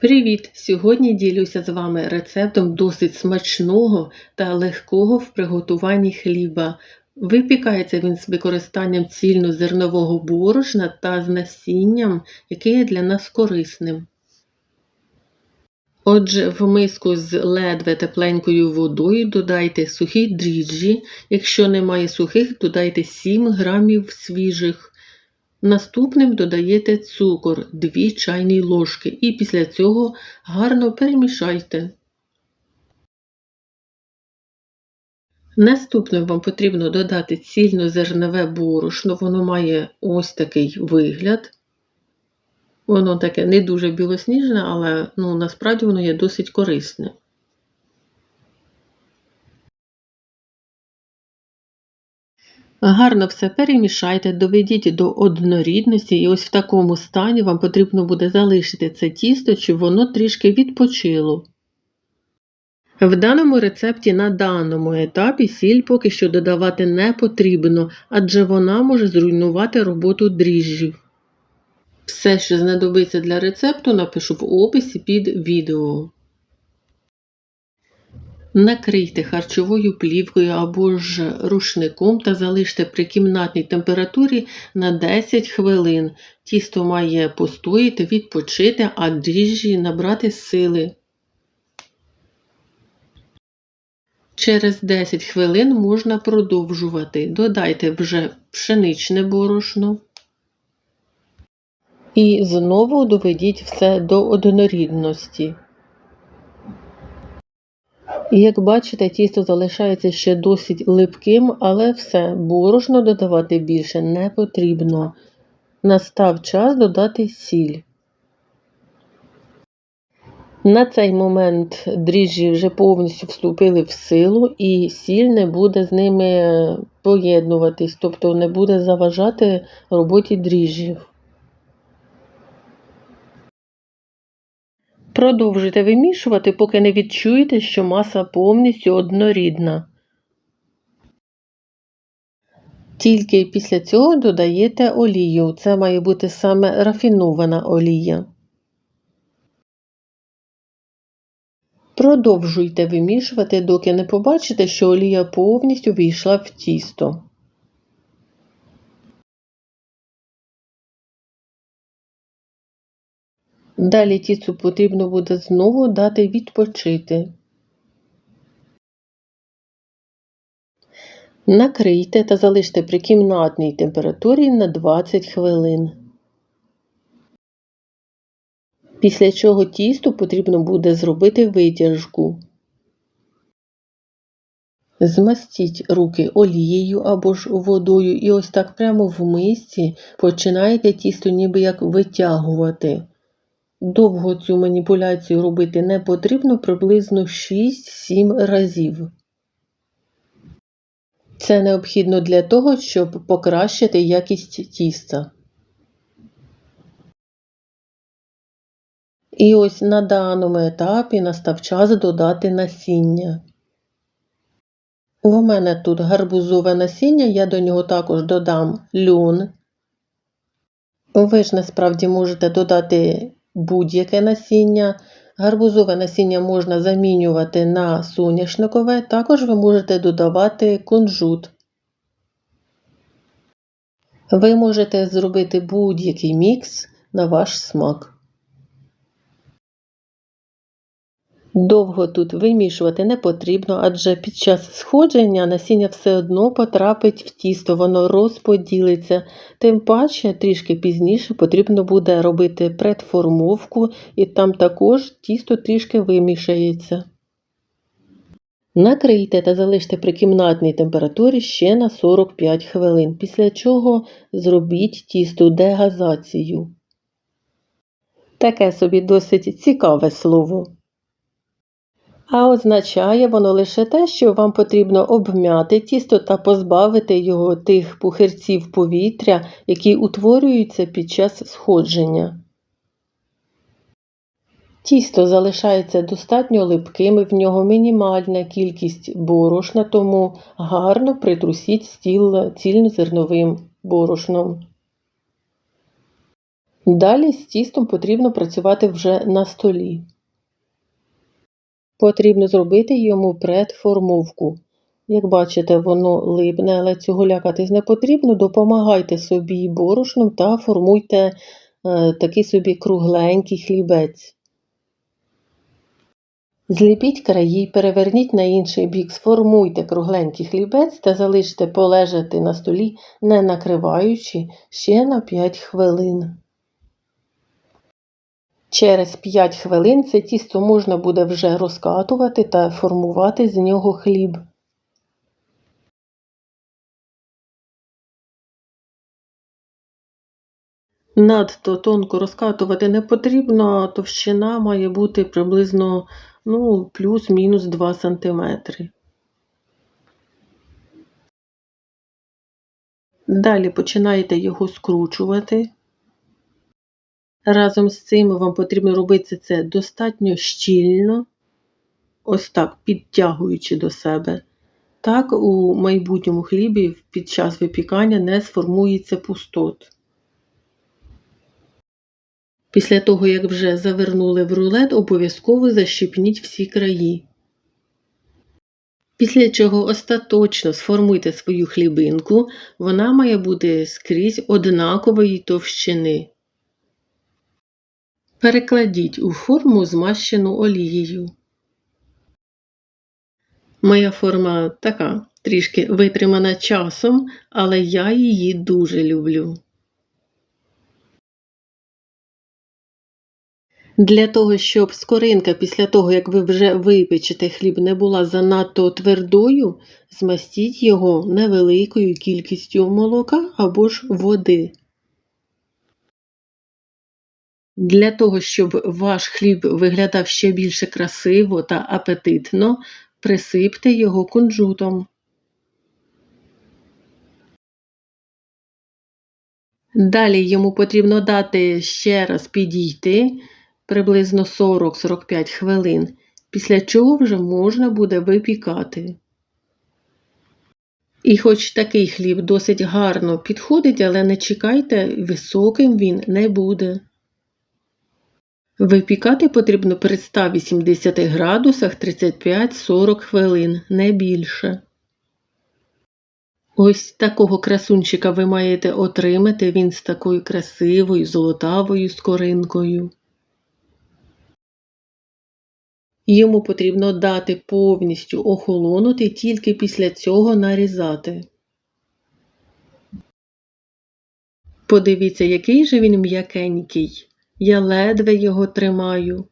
Привіт! Сьогодні ділюся з вами рецептом досить смачного та легкого в приготуванні хліба. Випікається він з використанням цільнозернового борошна та з насінням, яке є для нас корисним. Отже, в миску з ледве тепленькою водою додайте сухі дріжджі. Якщо немає сухих, додайте 7 грамів свіжих. Наступним додаєте цукор 2 чайні ложки і після цього гарно перемішайте. Наступним вам потрібно додати цільнозернове борошно, воно має ось такий вигляд. Воно таке не дуже білосніжне, але ну, насправді воно є досить корисне. Гарно все перемішайте, доведіть до однорідності, і ось в такому стані вам потрібно буде залишити це тісто, щоб воно трішки відпочило. В даному рецепті на даному етапі сіль поки що додавати не потрібно, адже вона може зруйнувати роботу дріжджів. Все, що знадобиться для рецепту, напишу в описі під відео. Накрийте харчовою плівкою або ж рушником та залиште при кімнатній температурі на 10 хвилин. Тісто має постояти, відпочити, а дріжджі набрати сили. Через 10 хвилин можна продовжувати. Додайте вже пшеничне борошно. І знову доведіть все до однорідності. І як бачите, тісто залишається ще досить липким, але все, борошно додавати більше не потрібно. Настав час додати сіль. На цей момент дріжджі вже повністю вступили в силу, і сіль не буде з ними поєднуватись, тобто не буде заважати роботі дріжджів. Продовжуйте вимішувати, поки не відчуєте, що маса повністю однорідна. Тільки після цього додаєте олію. Це має бути саме рафінована олія. Продовжуйте вимішувати, доки не побачите, що олія повністю війшла в тісто. Далі тісту потрібно буде знову дати відпочити. Накрийте та залиште при кімнатній температурі на 20 хвилин. Після чого тісту потрібно буде зробити витяжку. Змастіть руки олією або ж водою і ось так прямо в мисці починаєте тісто ніби як витягувати. Довго цю маніпуляцію робити не потрібно приблизно 6-7 разів. Це необхідно для того, щоб покращити якість тіста. І ось на даному етапі настав час додати насіння. У мене тут гарбузове насіння, я до нього також додам льон. Ви ж насправді можете додати будь-яке насіння. Гарбузове насіння можна замінювати на соняшникове, також ви можете додавати кунжут. Ви можете зробити будь-який мікс на ваш смак. Довго тут вимішувати не потрібно, адже під час сходження насіння все одно потрапить в тісто, воно розподілиться. Тим паче, трішки пізніше потрібно буде робити предформовку, і там також тісто трішки вимішається. Накрийте та залиште при кімнатній температурі ще на 45 хвилин, після чого зробіть тісто дегазацію. Таке собі досить цікаве слово а означає воно лише те, що вам потрібно обмяти тісто та позбавити його тих пухирців повітря, які утворюються під час сходження. Тісто залишається достатньо липким, в нього мінімальна кількість борошна, тому гарно притрусіть стіл цільнозерновим борошном. Далі з тістом потрібно працювати вже на столі. Потрібно зробити йому предформовку. Як бачите, воно липне, але цього лякатись не потрібно. Допомагайте собі борошном та формуйте е, такий собі кругленький хлібець. Зліпіть краї, переверніть на інший бік, сформуйте кругленький хлібець та залиште полежати на столі, не накриваючи ще на 5 хвилин. Через 5 хвилин це тісто можна буде вже розкатувати та формувати з нього хліб. Надто тонко розкатувати не потрібно, товщина має бути приблизно ну, плюс-мінус 2 см. Далі починаєте його скручувати. Разом з цим вам потрібно робити це достатньо щільно, ось так, підтягуючи до себе. Так у майбутньому хлібі під час випікання не сформується пустот. Після того, як вже завернули в рулет, обов'язково защипніть всі краї. Після чого остаточно сформуйте свою хлібинку, вона має бути скрізь однакової товщини. Перекладіть у форму змащену олією. Моя форма така трішки витримана часом, але я її дуже люблю. Для того, щоб скоринка після того, як ви вже випечете хліб, не була занадто твердою, змастіть його невеликою кількістю молока або ж води. Для того, щоб ваш хліб виглядав ще більше красиво та апетитно, присипте його кунжутом. Далі йому потрібно дати ще раз підійти приблизно 40-45 хвилин, після чого вже можна буде випікати. І хоч такий хліб досить гарно підходить, але не чекайте, високим він не буде. Випікати потрібно при 180 градусах 35-40 хвилин, не більше. Ось такого красунчика ви маєте отримати він з такою красивою золотавою скоринкою. Йому потрібно дати повністю охолонути, тільки після цього нарізати. Подивіться, який же він м'якенький. Я ледве його тримаю.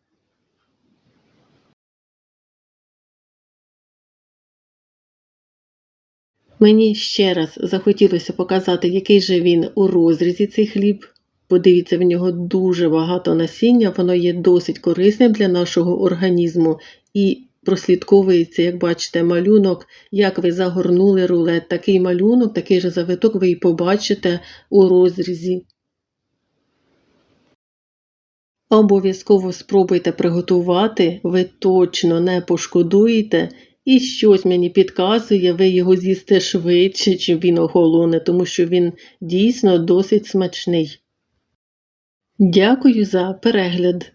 Мені ще раз захотілося показати, який же він у розрізі цей хліб. Подивіться, в нього дуже багато насіння, воно є досить корисним для нашого організму і прослідковується, як бачите, малюнок, як ви загорнули рулет. Такий малюнок, такий же завиток ви і побачите у розрізі. Обов'язково спробуйте приготувати, ви точно не пошкодуєте, і щось мені підказує, ви його з'їсте швидше, чим він охолоне, тому що він дійсно досить смачний. Дякую за перегляд!